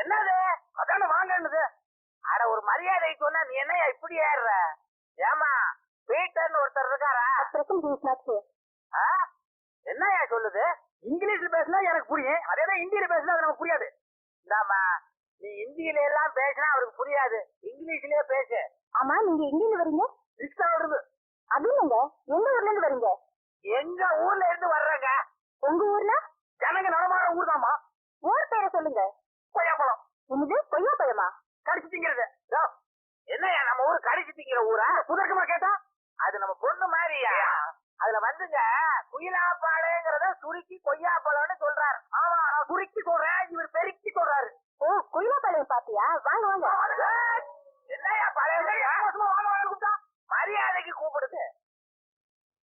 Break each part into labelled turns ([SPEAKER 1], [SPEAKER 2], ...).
[SPEAKER 1] என்னது? அதானே வாங்கன்னுது. அட ஒரு மரியாதை சொன்னா நீ என்னையா இப்படி ஏறுற? ஏமா பீட்டர்னு ஒருத்தர் இருக்காரா? என்னய்யா சொல்லுது? இங்கிலீஷ்ல பேசினா எனக்கு புரியும். அதே தான் ஹிந்தியில பேசினா அது நமக்கு புரியாது. இந்தாம்மா நீ ஹிந்தியில எல்லாம் பேசினா அவருக்கு புரியாது. இங்கிலீஷ்லயே பேசு.
[SPEAKER 2] ஆமா நீங்க எங்க இருந்து வரீங்க?
[SPEAKER 1] ரிக்ஷா வருது
[SPEAKER 2] அது இல்லைங்க எந்த ஊர்ல இருந்து வரீங்க?
[SPEAKER 1] எங்க ஊர்ல இருந்து வர்றங்க.
[SPEAKER 2] உங்க ஊர்ல?
[SPEAKER 1] ஜனங்க நடமாட ஊர் தாமா
[SPEAKER 2] ஊர் பேரை சொல்லுங்க.
[SPEAKER 1] கொய்யாப்பழம்.
[SPEAKER 2] என்னது? கொய்யா பழமா
[SPEAKER 1] கடிச்சு திங்கிறது. யோ, என்னய்யா நம்ம ஊர் கடிச்சு திங்கிற ஊரா? புதக்கமா கேட்டா? அது நம்ம பொண்ணு மாதிரியா? அதுல வந்துங்க குயிலாப்பாடுங்கிறத சுருக்கி கொய்யாப்பழம்னு சொல்றாரு. ஆமா நான் சுருக்கி சொல்றேன். இவர் பெருக்கி சொல்றாரு.
[SPEAKER 2] ஓ கொய்யா பழம் பாத்தியா? வாங்க வாங்க.
[SPEAKER 1] ஏய், என்னய்யா பழைய மரியாதைக்கு கூப்பிடுது.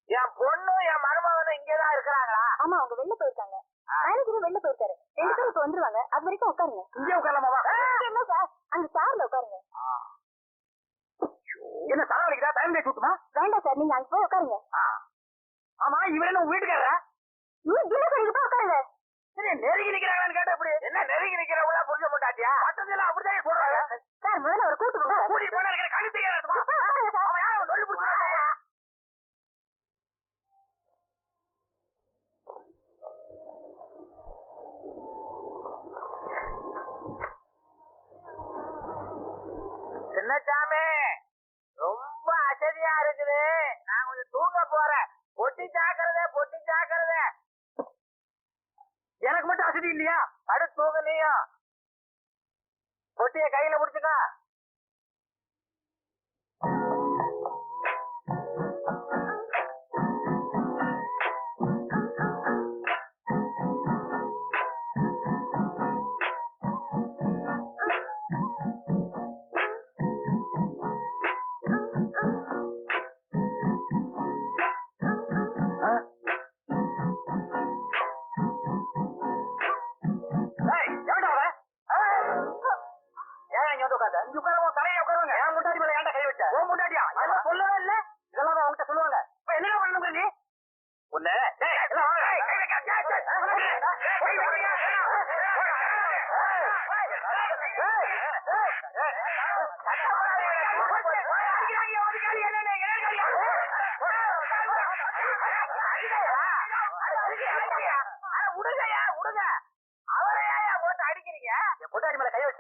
[SPEAKER 1] என் பொண்ணும் என் மருமகனும் இங்கதான் இருக்கிறாங்களா?
[SPEAKER 2] ஆமா அவங்க வெளில போயிருக்காங்க. மேனேஜரும் வெளில போயிருக்காரு. ரெண்டு பேரும் இப்ப வந்துருவாங்க. அது வரைக்கும் உட்காருங்க.
[SPEAKER 1] இங்கே உட்காரலாமா?
[SPEAKER 2] இங்க என்ன சார்? அங்க சார்ல உட்காருங்க.
[SPEAKER 1] என்ன தலைவலிக்குதா டைம் கேட்டு விட்டுமா
[SPEAKER 2] வேண்டாம் சார் நீங்க அங்க போய் உட்காருங்க.
[SPEAKER 1] ஆமா இவன் என்ன
[SPEAKER 2] நீ இல்ல சார் இங்க போய் உட்காருங்க.
[SPEAKER 1] சரி நெருங்கி நிக்கிறாங்கன்னு கேட்டா எப்படி? என்ன நெருங்கி நிக்கிறவங்களா புரிஞ்ச மாட்டாட்டியா மத்ததெல்லாம் அப்படிதான் சொல்றாங்க.
[SPEAKER 2] சார் முதல்ல ஒரு கூட்டு போங்க.
[SPEAKER 1] கூடி போனா இருக்கிற கண்ணு தெரியாது
[SPEAKER 2] உட்காருங்க சார்.
[SPEAKER 1] அவன் யாரும் சொல்லி கொடுத்துருக்காங்க சின்னச்சாமி ரொம்ப அசதியா இருக்குது நான் கொஞ்சம் தூங்க போறேன் பொட்டி ஜாக்கிரதை பொட்டி ஜாக்கிரதை எனக்கு மட்டும் அசதி இல்லையா படு தூங்க நீயும் பொட்டிய கையில புடிச்சுக்கோ.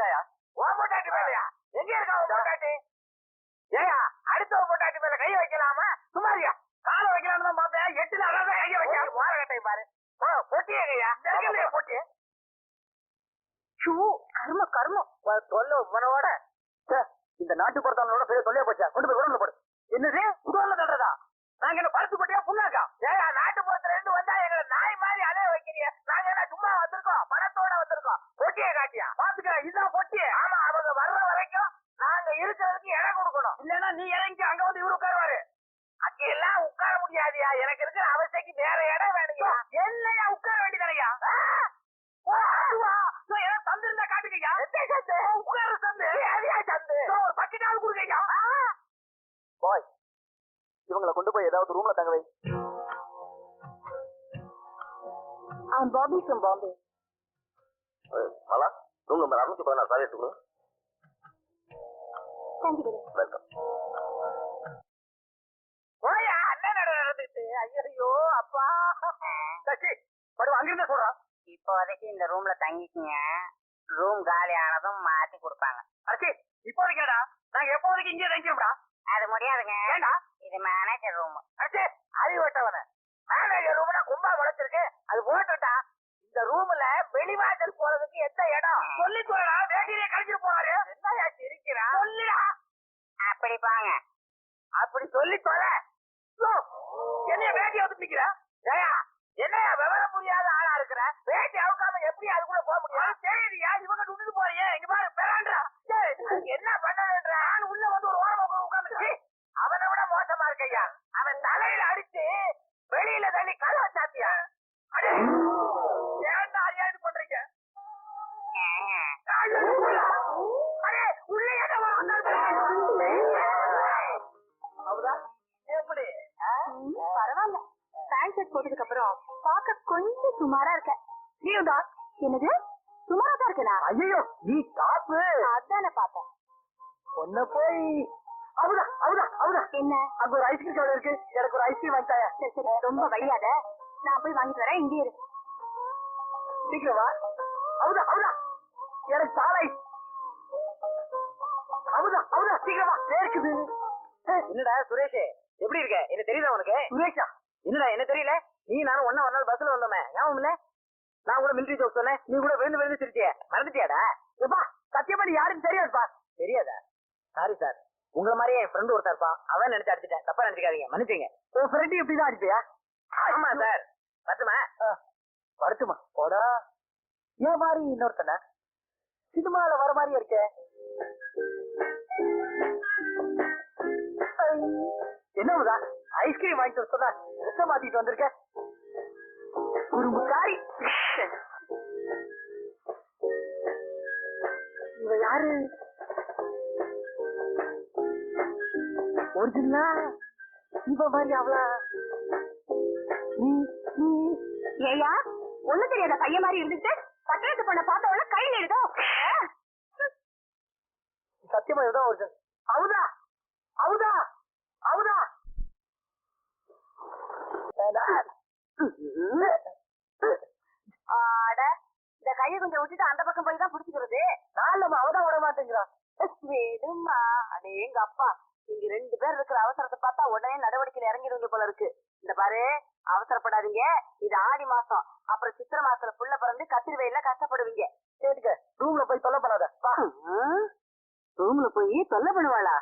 [SPEAKER 1] வச்சாயா உன் பொட்டாட்டி மேலயா எங்க இருக்கா உன் பொட்டாட்டி ஏயா அடுத்த பொட்டாட்டி மேல கை வைக்கலாமா? சும்மாரியா காலை வைக்கலாம்னு தான் பார்த்தேன் எட்டுல அதான் கைய வைக்க. ஓர கட்டை பாரு. பொட்டியே கையா? பொட்டி.
[SPEAKER 2] ஷூ கர்ம கர்மம்.
[SPEAKER 1] தொல்ல உமனோட இந்த நாட்டு பொறுத்தவங்களோட பெரிய தொல்லையா போச்சா? கொண்டு போய் உடம்புல போடு. என்னது? உடம்புல தட்டுறதா நாங்க என்ன பருத்து போட்டியா புண்ணாக்கா? ஏயா நாட்டு புறத்துல இருந்து வந்தா எங்களை நாய் மாதிரி அலைய வைக்கிறீங்க. நாங்க என்ன சும்மா வந்திருக்கோம்? பணத்தோட பொட்டிய காட்டியா? பாத்துக்க இதுதான் பொட்டி. ஆமா அவங்க வர்ற வரைக்கும் நாங்க இருக்கிறதுக்கு இடம் கொடுக்கணும். இல்லன்னா நீ இறங்கி அங்க வந்து இவரு உட்காருவாரு. அங்க எல்லாம் உட்கார முடியாதுயா? எனக்கு இருக்கிற அவசியக்கு வேற இடம் வேணுயா என்னையா உட்கார வேண்டியதானையா? காட்டுங்கய்யா. சந்து? உட்கார சந்து. ஏரியா சந்து. ஒரு பக்கெட்டாவது கொடுங்கய்யா. பாய். இவங்களை கொண்டு போய் ஏதாவது ரூம்ல தங்க வை.
[SPEAKER 2] I Bobby from Bombay.
[SPEAKER 1] Mala room number அறுநூத்தி பதினாறு சாவி எடுத்துக்கோ
[SPEAKER 2] தேங்க்யூ
[SPEAKER 1] வெல்கம் போயா அண்ணன் நட நடந்துட்டு ஐயோ அப்பா சச்சி படுவா அங்கிருந்தே சொல்றான்
[SPEAKER 3] இப்போதைக்கு இந்த ரூம்ல தங்கிக்கங்க ரூம் காலி ஆனதும் மாத்தி கொடுப்பாங்க
[SPEAKER 1] அச்சி இப்போதைக்கு என்னடா நாங்க எப்போதைக்கு இங்கே தங்கியோம்டா
[SPEAKER 3] அது முடியாதுங்க
[SPEAKER 1] ஏண்டா
[SPEAKER 3] இது மேனேஜர் ரூம்
[SPEAKER 1] அச்சே அறிவட்டவன மேனேஜர் ரூம்னா கும்பா முளைச்சிருக்கு அது போட்டுட்டா ரூம்ல வெளிவாசல் போறதுக்கு எந்த இடம்? சொல்லி சொல்லடா வேட்டியிலே கழிச்சு போறாரு. என்னயா சிரிக்கிறா? சொல்லுடா.
[SPEAKER 3] அப்படி பாங்க
[SPEAKER 1] அப்படி சொல்லி யோ, என்னைய வேட்டி வந்து நிக்கிற? ஏயா என்னையா விவரம் புரியாத ஆளா இருக்கிற? வேட்டி அவுக்காம எப்படி அதுக்குள்ள போக முடியும்? சரியா இவங்க விட்டுட்டு போறியே. இங்க பாரு பெறான்றா என்ன பண்ணன்ற ஆள் உள்ள வந்து ஒரு ஓரமா உட்கார்ந்து அவனை விட மோசமா இருக்கையா அவன் தலையில அடிச்சு
[SPEAKER 2] சுமாரா இருக்க.
[SPEAKER 1] நீயும் தான்
[SPEAKER 2] என்னது? சுமாரா தான் இருக்கேனா?
[SPEAKER 3] ஐயோ நீ டாப்பு
[SPEAKER 2] அதானே பார்த்தேன்.
[SPEAKER 3] பொண்ண போய் அவுதா அவுதா அவுதா
[SPEAKER 2] என்ன?
[SPEAKER 3] அங்க ஒரு ஐஸ்கிரீம் கடை இருக்கு. எனக்கு ஒரு ஐஸ்கிரீம் வாங்கிட்டாயா
[SPEAKER 2] சரி சரி ரொம்ப வையாத நான் போய் வாங்கிட்டு வரேன். இங்கே இரு.
[SPEAKER 3] சீக்கிரம் வா. அவுதா அவுதா எனக்கு சாலை. அவுதா அவுதா சீக்கிரம் வா. வேர்க்குது
[SPEAKER 1] என்னடா சுரேஷ்? எப்படி இருக்க? என்ன தெரியல உனக்கு?
[SPEAKER 3] சுரேஷா?
[SPEAKER 1] என்னடா என்ன தெரியல? நீ நானும் ஒன்னா ஒரு நாள் பஸ்ல வந்தோமே. ஞாபகம் இல்ல நான் கூட மிலிட்டரி ஜோக் சொன்னேன். நீ கூட விழுந்து விழுந்து சிரிச்சிய. மறந்துட்டியாடா?
[SPEAKER 3] எப்பா சத்தியமா நீ யாருன்னு தெரியாதுப்பா
[SPEAKER 1] தெரியாதா? சாரி சார் உங்கள மாதிரியே என் ஃப்ரெண்ட் ஒருத்தர் இருப்பான். அவன் நினைச்சு அடிச்சிட்டேன். தப்பா நினைச்சுக்காதீங்க. மன்னிச்சுங்க
[SPEAKER 3] உன் ஃப்ரெண்டு இப்படிதான் அடிப்பியா?
[SPEAKER 1] ஆமா சார் பத்துமா
[SPEAKER 3] வரட்டுமா? போடா. ஏன் மாதிரி இன்னொருத்தன? சினிமால வர மாதிரியே இருக்க. என்னவுதா ஐஸ்கிரீம் வாங்கிட்டு வர சொன்னா ட்ரெஸ் மாத்திட்டு வந்திருக்க? குறும்புக்காரி இவ யாரு? ஒரிஜினலா? இவ மாதிரி அவளா?
[SPEAKER 2] ஏயா ஒண்ணு தெரியாத பையன் மாதிரி இருந்துட்டு பட்டணத்து பண்ண பார்த்த உடனே கையில எடுதோ
[SPEAKER 3] சத்தியமா இதுதான் ஒரிஜினல். அவுதா அவுதா அவுதா.
[SPEAKER 2] இந்த கையை கொஞ்சம் விட்டுட்டு அந்த பக்கம் போய் தான் புடிச்சுக்கிறது
[SPEAKER 3] நாலம்மா அவதான் விட மாட்டேங்கிறான்
[SPEAKER 2] வேணுமா அடே எங்க அப்பா நீங்க ரெண்டு பேர் இருக்கிற அவசரத்தை பார்த்தா உடனே நடவடிக்கையில இறங்கிடுவீங்க போல இருக்கு இந்த பாரு அவசரப்படாதீங்க இது ஆடி மாசம் அப்புறம் சித்திர மாசத்துல புள்ள பிறந்து கத்திரிவையில கஷ்டப்படுவீங்க
[SPEAKER 3] கேட்டுக்க ரூம்ல போய் தொல்லை பண்ணாத
[SPEAKER 2] ரூம்ல போய் தொல்லை பண்ணுவாளா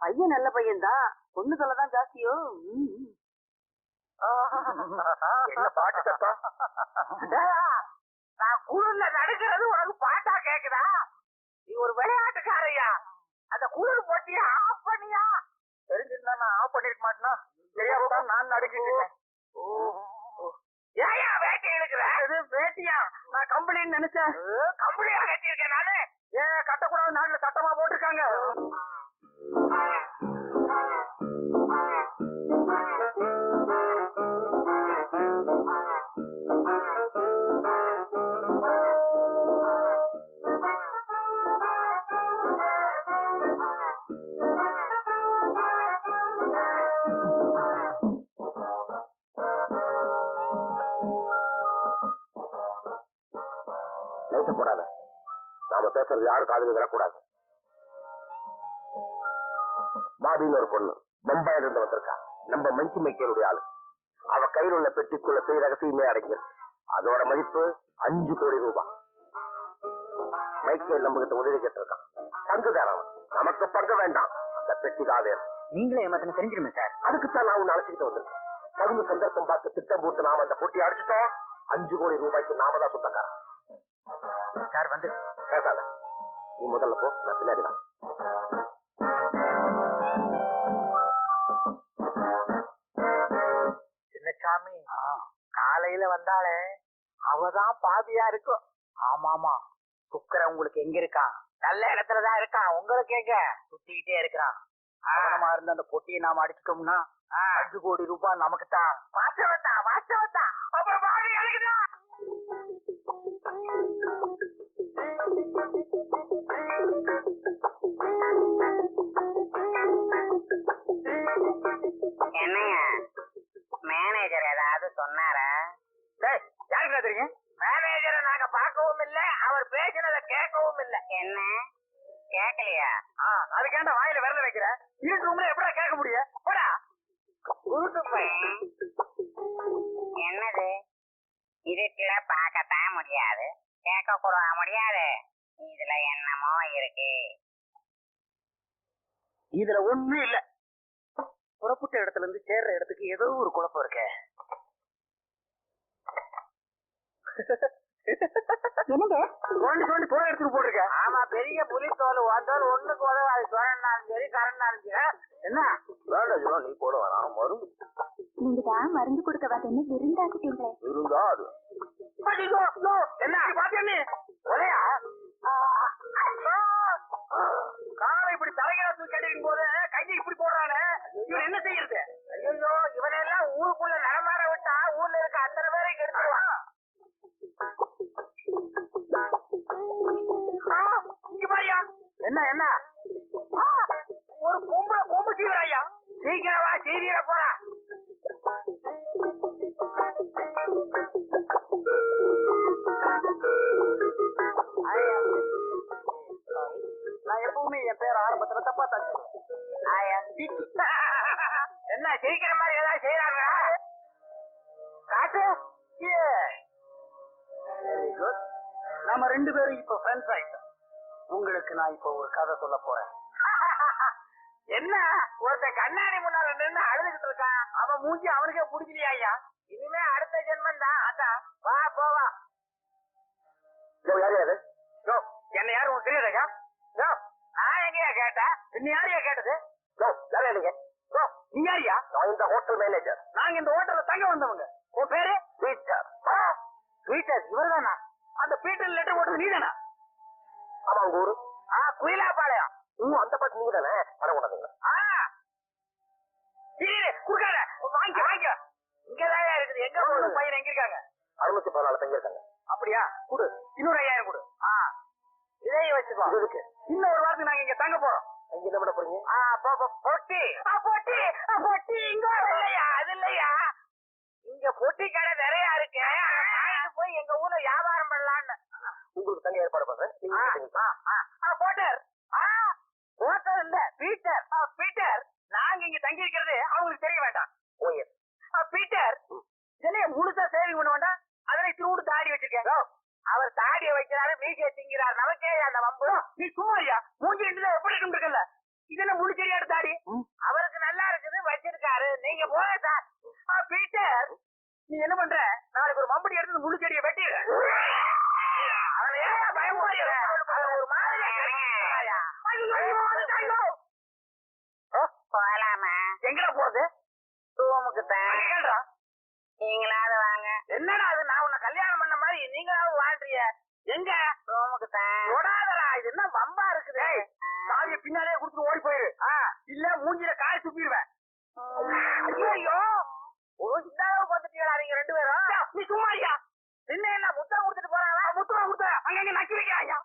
[SPEAKER 2] பையன் நல்ல பையன் தான் பொண்ணு தொல்லைதான் ஜாஸ்தியோ
[SPEAKER 3] என்ன பாட்டு சத்தம்?
[SPEAKER 1] நான் குளிர்ல நடக்கிறது உனக்கு பாட்டா கேக்குதா? நீ ஒரு விளையாட்டுக்காரையா? அந்த குளிர் போட்டியா ஆஃப் பண்ணியா?
[SPEAKER 3] தெரிஞ்சிருந்தா நான் ஆஃப் பண்ணிருக்க மாட்டேனா? தெரியாம நான் நடுக்கிட்டு இருக்கேன்.
[SPEAKER 1] ஏயா வேட்டி எடுக்கிற
[SPEAKER 3] இது வேட்டியா? நான் கம்பெனின்னு நினைச்சேன்.
[SPEAKER 1] கம்பெனியா கட்டியிருக்கேன் நானு.
[SPEAKER 3] ஏன் கட்டக்கூடாது நாட்டுல சட்டமா போட்டிருக்காங்க. லைட்ட போடாத நாம பேசுறது யாரு காதுல விடக்கூடாது பாபின்னு ஒரு பொண்ணு பம்பாயில இருந்து வந்திருக்கா. நம்ம மஞ்சு மைக்கேலுடைய ஆளு. அவ கையில் உள்ள பெட்டிக்குள்ள பெரிய ரகசியமே அடங்கியது. அதோட மதிப்பு அஞ்சு கோடி ரூபாய். மைக்கேல் நம்ம கிட்ட உதவி கேட்டிருக்கான் பங்கு தரவன் நமக்கு பங்கு வேண்டாம். அந்த பெட்டி வேணும்.
[SPEAKER 1] நீங்களே ஏமாத்தின தெரிஞ்சிருமே சார்.
[SPEAKER 3] அதுக்குத்தான் நான் உன்னை அழைச்சிட்டு வந்திருக்கேன். தகுந்த சந்தர்ப்பம் பார்த்து திட்டம் போட்டு நாம அந்த பொட்டி அடிச்சிட்டோம். அஞ்சு கோடி ரூபாய்க்கு நாம தான் சொந்தக்காரன்.
[SPEAKER 1] சார் வந்து.
[SPEAKER 3] பேசாத நீ முதல்ல போ. நான் பின்னாடி தான்
[SPEAKER 1] சின்னசாமி காலையில வந்தாலே அவதான் பாதியா இருக்கும் ஆமாமா. குக்கர உங்களுக்கு எங்க இருக்கான்? நல்ல இடத்துலதான் இருக்கான். உங்களுக்கு எங்க? சுத்திக்கிட்டே இருக்கிறான். கவனமா இருந்த அந்த பொட்டியை நாம அடிச்சிட்டோம்னா அஞ்சு கோடி ரூபாய் நமக்கு தான் வாசவத்தா வாசவத்தா. அப்புறம்
[SPEAKER 4] என்னங்க மேனேஜர் ஏதாவது சொன்னாரா?
[SPEAKER 1] யாருக்கு மேனேஜரை நாங்க பார்க்கவும் இல்ல அவர் பேசினதை கேட்கவும் இல்ல.
[SPEAKER 4] என்ன? கேக்கலையா?
[SPEAKER 1] ஆ, அதுக்கேண்ட வாயில விரல வைக்கிற. இருட்டு ரூம்ல எப்படா கேட்க முடியும்? போடா.
[SPEAKER 4] என்னது? இருட்டுல பார்க்கத்தான் முடியாது. கேட்க கூட முடியாது. இதுல என்னமோ இருக்கு.
[SPEAKER 1] இதுல ஒண்ணும் இல்ல. புறப்பட்ட இடத்துல இருந்து சேர்ற இடத்துக்கு ஏதோ ஒரு குழப்பம் இருக்கு.
[SPEAKER 2] என்னங்க
[SPEAKER 1] தோண்டி தோண்டி தோலை எடுத்துட்டு போட்டிருக்க. ஆமா பெரிய புலி தோல். வந்தோல் ஒண்ணுக்கு உதவாது. சுரண்டாலும் சரி கரண்டாலும் சரி. என்ன?
[SPEAKER 3] வேண்டாம் நீ போட வேணாம். மருந்து.
[SPEAKER 2] நீங்க தான் மருந்து கொடுக்க வரேன்னு விருந்தாக்கிட்டீங்களே?
[SPEAKER 3] இருந்தா அது
[SPEAKER 1] ஐயோ, ஐயோ, என்ன பாத்தியா நீ என்ன சிரிக்கிற மாதிரி ஏதாவது செய்யறாங்க காட்டு.
[SPEAKER 3] நம்ம ரெண்டு பேரும் இப்ப ஃப்ரெண்ட்ஸ் ஆயிட்டோம். உங்களுக்கு நான் இப்போ ஒரு கதை சொல்ல போறேன்.
[SPEAKER 1] என்ன? ஒருத்தன் கண்ணாடி முன்னால நின்னு அழுதுகிட்டு இருக்கான். அவன் மூஞ்சி அவனுக்கே பிடிக்கலையா ஐயா? இனிமே அடுத்த ஜென்மம் தான். அதான். வா போவா
[SPEAKER 3] யார் யாரு?
[SPEAKER 1] என்ன யாரும் உனக்கு தெரியாதா யோ நான் எங்கயா கேட்டேன்? என்ன யாரையா கேட்டது?
[SPEAKER 3] யார் நீங்க
[SPEAKER 1] யோ நீ யாரியா?
[SPEAKER 3] நான் இந்த ஹோட்டல் மேனேஜர்
[SPEAKER 1] நாங்க இந்த ஹோட்டல்ல தங்க வந்தவங்க. உன் பேரு?
[SPEAKER 3] பீட்டர்
[SPEAKER 1] பீட்டர் இவர்தானா? அந்த பீட்டர் லெட்டர் போட்டது நீதானா?
[SPEAKER 3] ஆமா உங்க ஊரு.
[SPEAKER 1] ஆ குயிலாப்பாளையம்.
[SPEAKER 3] இன்னும் அந்த பக்கம் நீங்க தானே பணம் கொண்டாந்தீங்க
[SPEAKER 1] ஆ குடுக்காத. வாங்கிக்க வாங்கிக்க இங்கதான் இருக்குது. எங்க பையன் எங்க இருக்காங்க?
[SPEAKER 3] அறுநூத்தி பதினாலு தங்கியிருக்காங்க
[SPEAKER 1] அப்படியா? குடு. இன்னொரு ஐயாயிரம் கொடு. ஆ. இதையும் வச்சுக்கோ. இன்னும் ஒரு வாரத்துக்கு நாங்க இங்க தங்க போறோம்.
[SPEAKER 3] அங்க என்ன பண்ண போறீங்க?
[SPEAKER 1] ஆ பொ- பொ- பொட்டி. ஆ, பொட்டி. ஆ, பொட்டி. இங்க இல்லையா? அது இல்லையா? இங்க பொட்டி கடை நிறைய இருக்கு. போய் எங்க ஊர்ல வியாபாரம் பண்ணலாம்னு
[SPEAKER 3] உங்களுக்கு தங்க ஏற்பாடு பண்றேன்.
[SPEAKER 1] போட்டர். ஆ போட்டர் இல்ல பீட்டர். ஆ, பீட்டர். நாங்க இங்க தங்கி இருக்கிறது அவங்களுக்கு தெரிய வேண்டாம்
[SPEAKER 3] ஓ எஸ்
[SPEAKER 1] ஆ, பீட்டர் இதுலயே முழுசா சேவிங் பண்ண வேண்டாம் அதுல திருவுடு தாடி வச்சிருக்கேன் அவர் தாடியை வைக்கிறாரு மீசையை திங்கிறார். நமக்கே அந்த வம்பு நீ சும்மாரியா? மூஞ்சி இருந்து எப்படி இருக்குல்ல இதுல முழு சரியாடு தாடி அவருக்கு நல்லா இருக்குது வச்சிருக்காரு. நீங்க போக சார். ஆ, பீட்டர் நீ என்ன பண்ற? நாளைக்கு ஒரு மம்படி எடுத்து முழு செடியை? ஐயோ, ஐயோ, ஐயோ. ஓ,
[SPEAKER 4] போலாமா
[SPEAKER 1] எங்கடா போறது?
[SPEAKER 4] ரூமுக்கு தான். நீங்களாவது வாங்க.
[SPEAKER 1] என்னடா அது நான் உன்னை கல்யாணம் பண்ண மாதிரி நீங்களாவது வாழ்றீங்க. எங்க? தொடாதரா இது என்ன வம்பா இருக்குது? சாவிய பின்னாலே குடுத்து ஓடி போயிரு.
[SPEAKER 3] இல்ல மூஞ்சில காய் துப்பிடுவேன்
[SPEAKER 1] ஐயோ ஒரு சித்தாவை பாத்துட்டீங்களா நீங்க ரெண்டு பேரும்?
[SPEAKER 3] நீ சும்மா ஐயா
[SPEAKER 1] என்ன என்ன முத்தம் கொடுத்துட்டு போறாங்களா
[SPEAKER 3] முத்தம் கொடுத்த அங்க நக்கி ஐயா.